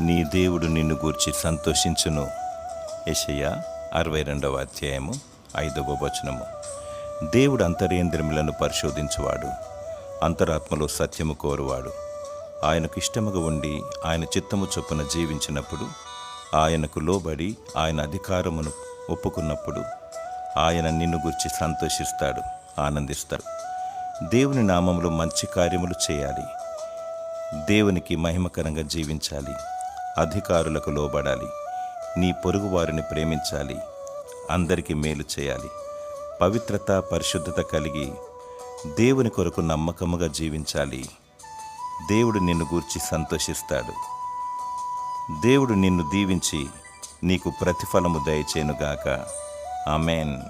నీ దేవుడు నిన్ను గూర్చి సంతోషించును. యషయ అరవై రెండవ అధ్యాయము ఐదవ వచనము. దేవుడు అంతరేంద్రములను పరిశోధించువాడు అంతరాత్మలో సత్యము కోరువాడు. ఆయనకు ఇష్టముగా ఉండి ఆయన చిత్తము చొప్పున జీవించినప్పుడు ఆయనకు లోబడి ఆయన అధికారమును ఒప్పుకున్నప్పుడు ఆయన నిన్ను గురించి సంతోషిస్తాడు ఆనందిస్తాడు. దేవుని నామంలో మంచి కార్యములు చేయాలి. దేవునికి మహిమకరంగా జీవించాలి. అధికారులకు లోబడాలి. నీ పొరుగువారిని ప్రేమించాలి. అందరికీ మేలు చేయాలి. పవిత్రత పరిశుద్ధత కలిగి దేవుని కొరకు నమ్మకముగా జీవించాలి. దేవుడు నిన్ను గూర్చి సంతోషిస్తాడు. దేవుడు నిన్ను దీవించి నీకు ప్రతిఫలము దయచేనుగాక ఆమెన్.